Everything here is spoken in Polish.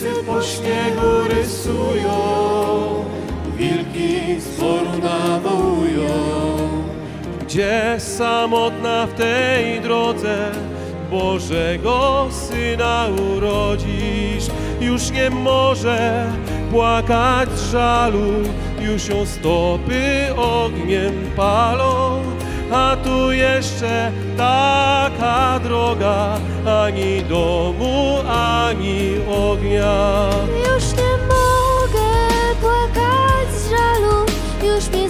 Psy po śniegu rysują, wilki z woru nawołują. Gdzie samotna w tej drodze Bożego Syna urodzisz, już nie może płakać żalu, już ją stopy ogniem palą, a tu jeszcze taka droga, ani domu, ani ognia. Już nie mogę płakać z żalu, już mi